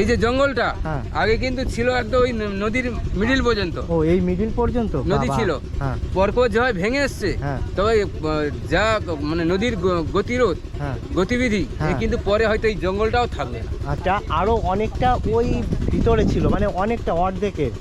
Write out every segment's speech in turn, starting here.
এই যে জঙ্গলটা হ্যাঁ। আগে কিন্তু ছিল একদম ওই নদীর মিডিল পর্যন্ত। ও এই মিডিল পর্যন্ত? নদী ছিল। হ্যাঁ। পরপর যখন ভেঙে এসছে। হ্যাঁ। তবে যা মানে নদীর গতিরোধ গতিবিধি। কিন্তু পরে হয়তো এই জঙ্গলটাও থাকবে আচ্ছা আরও অনেকটা ওই ভিতরে ছিল মানে অনেকটা অর্ধেকের।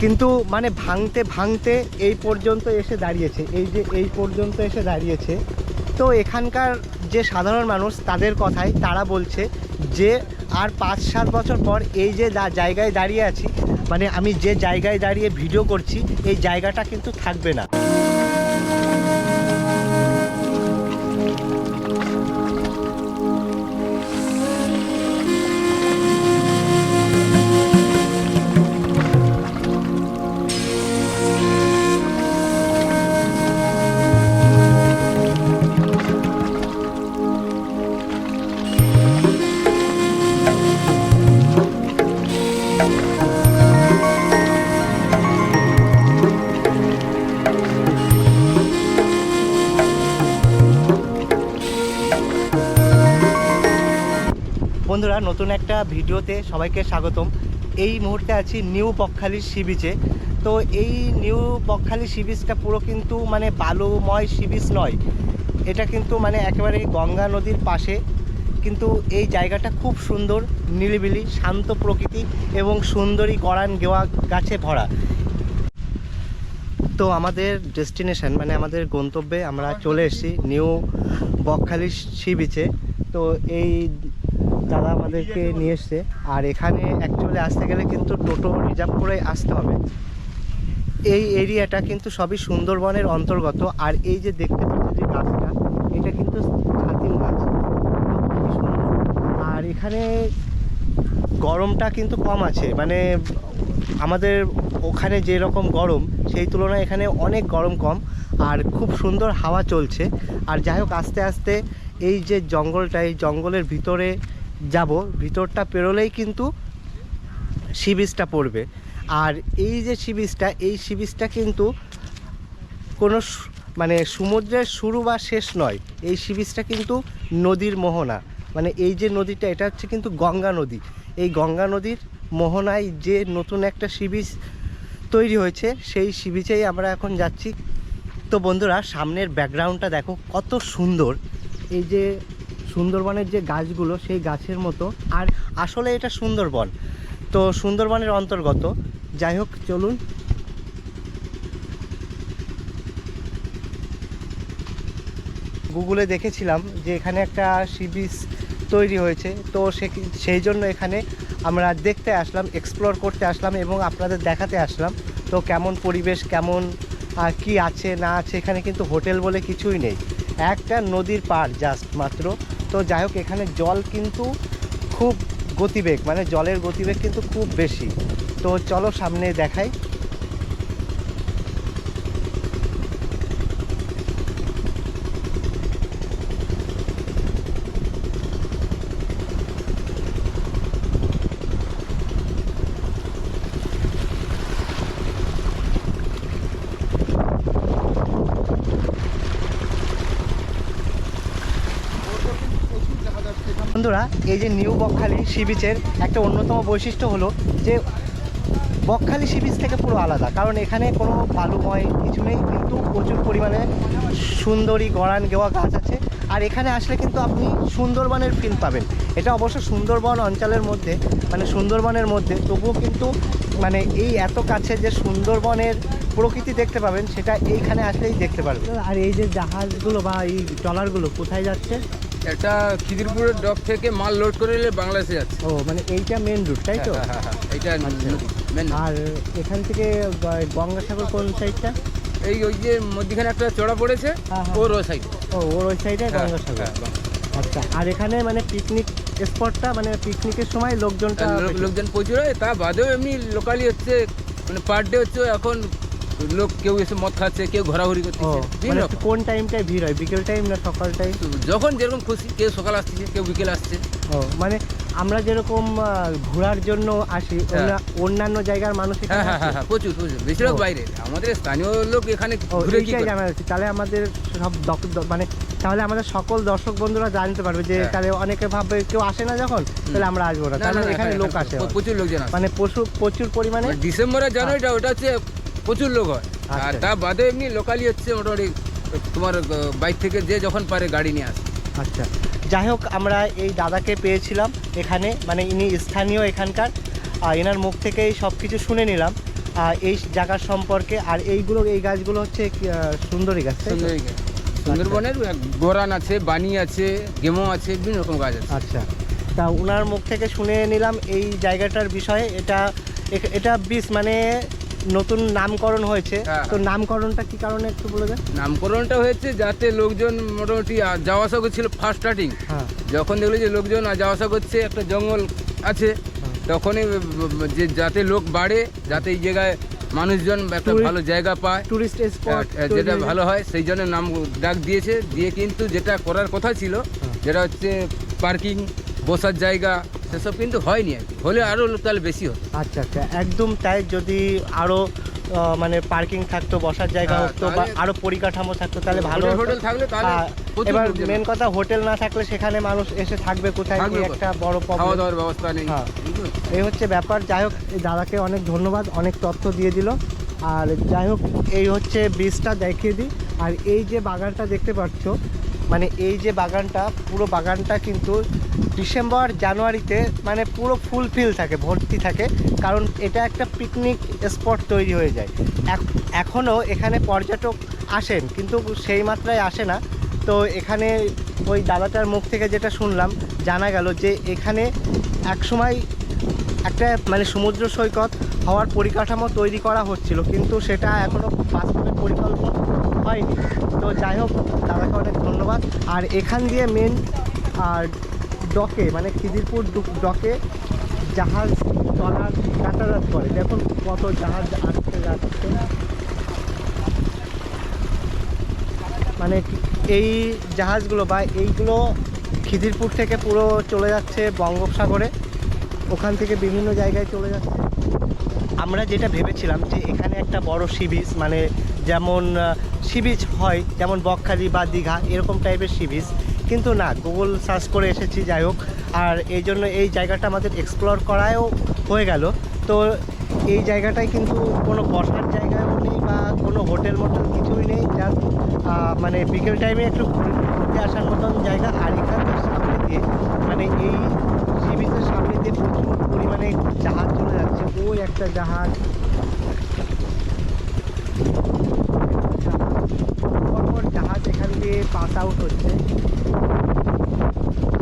কিন্তু মানে ভাঙতে ভাঙতে এই পর্যন্ত এসে দাঁড়িয়েছে। এই যে এই পর্যন্ত এসে দাঁড়িয়েছে। তো এখানকার যে সাধারণ মানুষ তাদের কথাই তারা বলছে যে আর পাঁচ সাত বছর পর এই যে জায়গায় দাঁড়িয়ে আছি মানে আমি যে জায়গায় দাঁড়িয়ে ভিডিও করছি, এই জায়গাটা কিন্তু থাকবে না। বন্ধুরা, নতুন একটা ভিডিওতে সবাইকে স্বাগতম। এই মুহূর্তে আছি নিউ বকখালি সি বিচে। তো এই নিউ বকখালি সি বিচটা পুরো কিন্তু মানে বালুময় সি বিচ নয়। এটা কিন্তু মানে একেবারে গঙ্গা নদীর পাশে। কিন্তু এই জায়গাটা খুব সুন্দর, নিরিবিলি, শান্ত প্রকৃতি এবং সুন্দরী গড়ান গেওয়া গাছে ভরা। তো আমাদের ডেস্টিনেশন মানে আমাদের গন্তব্যে আমরা চলে এসেছি নিউ বকখালি সি বিচে। তো এই দাদা আমাদেরকে নিয়ে এসছে। আর এখানে অ্যাকচুয়ালি আসতে গেলে কিন্তু টোটো রিজার্ভ করে আসতে হবে। এই এরিয়াটা কিন্তু সবই সুন্দরবনের অন্তর্গত। আর এই যে দেখতে পাচ্ছি যে গাছটা, এটা কিন্তু ছাতিম গাছ। খুবই সুন্দর। আর এখানে গরমটা কিন্তু কম আছে। মানে আমাদের ওখানে যে রকম গরম, সেই তুলনায় এখানে অনেক গরম কম। আর খুব সুন্দর হাওয়া চলছে। আর যাই হোক, আস্তে আস্তে এই যে জঙ্গলটা, এই জঙ্গলের ভিতরে যাব, ভিতরটা পেরোলেই কিন্তু সি বিচটা পড়বে। আর এই যে সি বিচটা, এই সি বিচটা কিন্তু কোনো মানে সমুদ্রের শুরু বা শেষ নয়। এই সি বিচটা কিন্তু নদীর মোহনা। মানে এই যে নদীটা, এটা হচ্ছে কিন্তু গঙ্গা নদী। এই গঙ্গা নদীর মোহনায় যে নতুন একটা সিবিচ তৈরি হয়েছে, সেই সি বিচেই আমরা এখন যাচ্ছি। তো বন্ধুরা, সামনের ব্যাকগ্রাউন্ডটা দেখো, কত সুন্দর। এই যে সুন্দরবনের যে গাছগুলো, সেই গাছের মতো। আর আসলে এটা সুন্দরবন। তো সুন্দরবনের অন্তর্গত। যাই হোক, চলুন। গুগলে দেখেছিলাম যে এখানে একটা সি বিচ তৈরি হয়েছে। তো সেই জন্য এখানে আমরা দেখতে আসলাম এক্সপ্লোর করতে আসলাম এবং আপনাদের দেখাতে আসলাম। তো কেমন পরিবেশ, কেমন কি আছে, না আছে, এখানে কিন্তু হোটেল বলে কিছুই নেই। একটা নদীর পার জাস্ট মাত্র। তো যাই হোক, এখানে জল কিন্তু খুব গতিবেগ মানে জলের গতিবেগ কিন্তু খুব বেশি। তো চলো সামনে দেখাই। বন্ধুরা, এই যে নিউ বকখালি সি বিচের একটা অন্যতম বৈশিষ্ট্য হলো যে বকখালি সি বিচ থেকে পুরো আলাদা। কারণ এখানে কোনো বালুময় কিছু নেই, কিন্তু প্রচুর পরিমাণে সুন্দরী গড়ান গেওয়া গাছ আছে। আর এখানে আসলে কিন্তু আপনি সুন্দরবনের ফিল পাবেন। এটা অবশ্য সুন্দরবন অঞ্চলের মধ্যে মানে সুন্দরবনের মধ্যে, তবুও কিন্তু মানে এই এত কাছে যে সুন্দরবনের প্রকৃতি দেখতে পাবেন, সেটা এইখানে আসলেই দেখতে পারবেন। আর এই যে জাহাজগুলো বা এই ট্রলারগুলো কোথায় যাচ্ছে? এটা খিদিরপুরের ডক থেকে মাল লোড করে এলে বাংলাদেশে যাচ্ছে ও মানে এইটা মেন রুট তাই তো হ্যাঁ, হ্যাঁ, হ্যাঁ, এইটা আচ্ছা। main নদী। আর এখান থেকে গঙ্গাসাগর কোন সাইডটা এই ওই যে মধ্যখানে একটা চড়া পড়েছে। ওর ওই সাইড ও ওর ওই সাইডে গঙ্গাসাগর আচ্ছা আর এখানে মানে পিকনিক স্পটটা মানে পিকনিকের সময় লোকজনটা লোকজন প্রচুর হয় তা বাদেও এমনি লোকালি হচ্ছে মানে পার ডে হচ্ছে এখন লোক কেউ এসে মদ খাচ্ছে কেউ ঘোরাঘুরি ও করতেছে মানে কোন টাইমটায় ভিড় হয়? বিকেল টাইম না সকাল টাইম যখন যেরকম খুশি কেউ সকাল আসছে কেউ বিকেল আসছে। ও মানে আমরা যেরকম ঘোরার জন্য আসি হ্যাঁ। অন্যান্য জায়গার মানুষ হ্যাঁ হ্যাঁ প্রচুর প্রচুর। বেশিরভাগ বাইরে। আমাদের স্থানীয় লোক এখানে ঘুরে কি জানা যাচ্ছে। তাহলে আমাদের সব মানে তাহলে আমাদের সকল দর্শক বন্ধুরা জানতে পারবে যে। তাহলে অনেকে ভাববে কেউ আসে না যখন? তাহলে আমরা আসব না। তাহলে এখানে লোক আসে প্রচুর লোকজন মানে প্রচুর প্রচুর পরিমাণে? ডিসেম্বর জানুয়ারিটা ওটা হচ্ছে প্রচুর লোক হয়। আর আচ্ছা। তা বাদে এমনি লোকালি হচ্ছে মোটামুটি তোমার বাইক থেকে যে যখন পারে গাড়ি নিয়ে আসে। আচ্ছা। যাই হোক আমরা এই দাদাকে পেয়েছিলাম এখানে মানে ইনি স্থানীয় এখানকার। আর এনার মুখ থেকেই সব কিছু শুনে নিলাম। আর এই জায়গার সম্পর্কে আর এইগুলো এই গাছগুলো হচ্ছে সুন্দরী গাছ সুন্দরী গাছ। সুন্দরবনের গোরান আছে বানি আছে গেমো আছে বিভিন্ন রকম গাছ আছে। আচ্ছা। তা ওনার মুখ থেকে শুনে নিলাম এই জায়গাটার বিষয়ে। এটা এটা বিষ মানে নতুন নামকরণ হয়েছে। হ্যাঁ, তো নামকরণটা কি কারণে একটু বলে দেন? নামকরণটা হয়েছে যাতে লোকজন মোটামুটি আ- যাওয়া আসা করছিল ফার্স্ট স্টার্টিং হ্যাঁ। যখন দেখল যে লোকজন আ- যাওয়া আসা করছে একটা জঙ্গল আছে হ্যাঁ। তখনই ব- ব- যে যাতে লোক বাড়ে যাতে এই জায়গায় মানুষজন একটা Tourist- ভালো জায়গা পায়। টুরিস্ট স্পট যেটা ভালো হয় সেই জন্য নাম ডাক দিয়েছে। দিয়ে কিন্তু যেটা করার কথা ছিল হ্যাঁ। যেটা হচ্ছে পার্কিং বসার জায়গা সেসব কিন্তু হয়নি আর কি। হলে আরও তাহলে বেশি হতো। আচ্ছা আচ্ছা। একদম তাই যদি আরও আহ, মানে পার্কিং থাকতো বসার জায়গা হ্যাঁ, হতো বা আরও পরিকাঠামো থাকতো তাহলে ভালো হোটেল থাকলে তাহলে এবার মেন কথা হোটেল না থাকলে সেখানে মানুষ এসে থাকবে কোথায় কি একটা বড় খাওয়া দাওয়ার ব্যবস্থা নেই। হ্যাঁ। এই হচ্ছে ব্যাপার। যাই হোক দাদাকে অনেক ধন্যবাদ অনেক তথ্য দিয়ে দিল। আর যাই হোক এই হচ্ছে বীজটা দেখিয়ে দিই। আর এই যে বাগানটা দেখতে পাচ্ছ মানে এই যে বাগানটা, পুরো বাগানটা কিন্তু ডিসেম্বর, জানুয়ারিতে মানে পুরো ফুলফিল থাকে, ভর্তি থাকে। কারণ এটা একটা পিকনিক স্পট তৈরি হয়ে যায়। এখনও এখানে পর্যটক আসেন, কিন্তু সেই মাত্রায় আসে না। তো এখানে ওই দাদাটার মুখ থেকে যেটা শুনলাম, জানা গেল যে এখানে একসময় একটা মানে সমুদ্র সৈকত হওয়ার পরিকাঠামো তৈরি করা হচ্ছিল, কিন্তু সেটা এখনও বাস্তবে পরিকল্পনা হয়নি। তো যাই হোক, দাদাকে আর এখান দিয়ে মেন আর ডকে মানে খিদিরপুর ডকে জাহাজ চলার যাতায়াত করে। দেখুন কত জাহাজ আসতে যাচ্ছে। মানে এই জাহাজগুলো বা এইগুলো খিদিরপুর থেকে পুরো চলে যাচ্ছে বঙ্গোপসাগরে। ওখান থেকে বিভিন্ন জায়গায় চলে যাচ্ছে। আমরা যেটা ভেবেছিলাম যে এখানে একটা বড় সি বিচ মানে যেমন সি বিচ হয়, যেমন বকখালি বা দীঘা, এরকম টাইপের সি বিচ কিন্তু না গুগল সার্চ করে এসেছি, যাই হোক। আর এই জন্য এই জায়গাটা আমাদের এক্সপ্লোর করায়ও হয়ে গেল। তো এই জায়গাটায় কিন্তু কোনো বসার জায়গাও নেই বা কোনো হোটেল মোটেল কিছুই নেই জাস্ট মানে বিকেল টাইমে একটু ঘুরে- ঘুরতে আসার মতন জায়গা। আর এখানকার সামনে দিয়ে মানে এই সি বিচের সামনে দিয়ে প্রচুর পরিমাণে জাহাজ চলে যাচ্ছে। ওই একটা জাহাজ পরপর জাহাজ এখান দিয়ে পাস আউট হচ্ছে।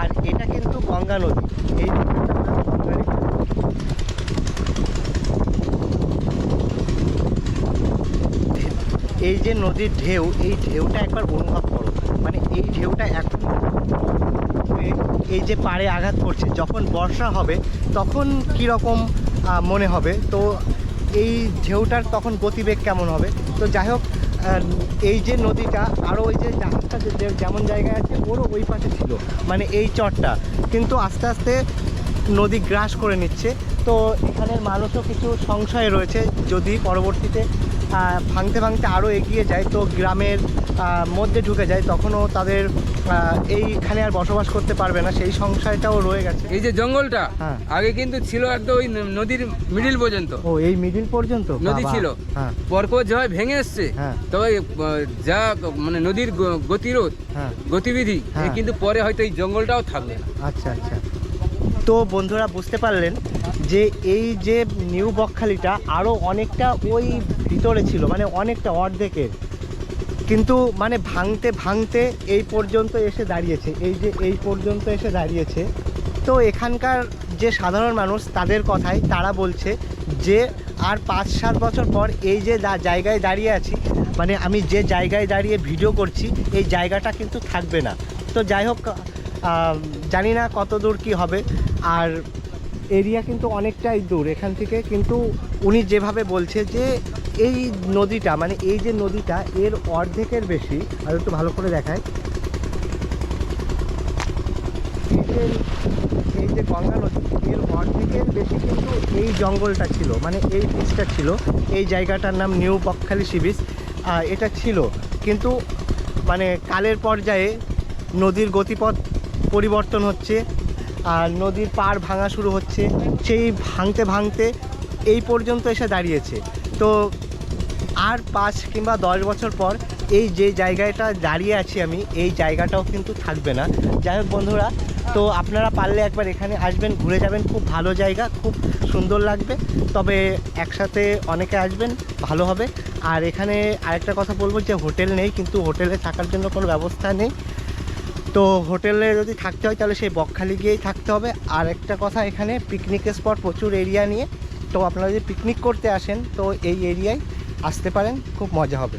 আর এটা কিন্তু গঙ্গা নদী। এই। এই যে নদীর ঢেউ, এই ঢেউটা একবার অনুভব করো। মানে এই ঢেউটা এখন এই যে পাড়ে আঘাত করছে, যখন বর্ষা হবে, তখন কীরকম মনে হবে? তো এই ঢেউটার তখন গতিবেগ কেমন হবে? তো যাই হোক এই যে নদীটা আরও ওই যে জাহাজটা যেমন জায়গায় আছে, ওরও ওই পাশে ছিল মানে এই চরটা। কিন্তু আস্তে আস্তে নদী গ্রাস করে নিচ্ছে। তো এখানের মানুষও কিছু সংশয় রয়েছে, যদি পরবর্তীতে ভাঙতে ভাঙতে আরও এগিয়ে যায়, তো গ্রামের মধ্যে ঢুকে যায় তখনও তাদের এইখানে আর বসবাস করতে পারবে না সেই সংশয়টাও রয়ে গেছে। এই যে জঙ্গলটা হ্যাঁ। আগে কিন্তু ছিল একদম ওই নদীর মিডিল পর্যন্ত। ও এই মিডিল পর্যন্ত? নদী ছিল। হ্যাঁ। পরপর যেভাবে ভেঙে এসছে হ্যাঁ। তবে যা মানে নদীর গতিরোধ হ্যাঁ। গতিবিধি। কিন্তু পরে হয়তো এই জঙ্গলটাও থাকবে না। আচ্ছা আচ্ছা। তো বন্ধুরা বুঝতে পারলেন যে এই যে নিউ বকখালিটা আরও অনেকটা ওই ভিতরে ছিল মানে অনেকটা অর্ধেকের। কিন্তু মানে ভাঙতে ভাঙতে এই পর্যন্ত এসে দাঁড়িয়েছে, এই যে এই পর্যন্ত এসে দাঁড়িয়েছে। তো এখানকার যে সাধারণ মানুষ, তাদের কথাই তারা বলছে যে, আর পাঁচ, সাত বছর পর এই যে জায়গায় দাঁড়িয়ে আছি মানে আমি যে জায়গায় দাঁড়িয়ে ভিডিও করছি, এই জায়গাটা কিন্তু থাকবে না। তো যাই হোক জানি না কত দূর কি হবে, আর এরিয়া কিন্তু অনেকটাই দূর এখান থেকে, কিন্তু উনি যেভাবে বলছে যে এই নদীটা মানে এই যে নদীটা, এর অর্ধেকের বেশি, আর একটু ভালো করে দেখায় এই যে গঙ্গা নদী, এর অর্ধেকের বেশি কিন্তু এই জঙ্গলটা ছিল মানে এই বীজটা ছিল। এই জায়গাটার নাম নিউ বকখালি সি বিচ এটা ছিল। কিন্তু মানে কালের পর্যায়ে নদীর গতিপথ পরিবর্তন হচ্ছে, আর নদীর পাড় ভাঙা শুরু হচ্ছে। সেই ভাঙতে ভাঙতে এই পর্যন্ত এসে দাঁড়িয়েছে। তো আর পাঁচ কিংবা দশ বছর পর এই যে জায়গাটা দাঁড়িয়ে আছি আমি, এই জায়গাটাও কিন্তু থাকবে না। যাই হোক বন্ধুরা, তো আপনারা পারলে একবার এখানে আসবেন, ঘুরে যাবেন। খুব ভালো জায়গা, খুব সুন্দর লাগবে। তবে একসাথে অনেকে আসবেন, ভালো হবে। আর এখানে আরেকটা কথা বলব যে হোটেল নেই, কিন্তু হোটেলে থাকার জন্য কোনো ব্যবস্থা নেই। তো হোটেলে যদি থাকতে হয়, তাহলে সেই বকখালি গিয়েই থাকতে হবে। আর একটা কথা, এখানে পিকনিক স্পট প্রচুর এরিয়া নিয়ে। তো আপনারা যদি পিকনিক করতে আসেন, তো এই এরিয়ায় আসতে পারেন খুব মজা হবে।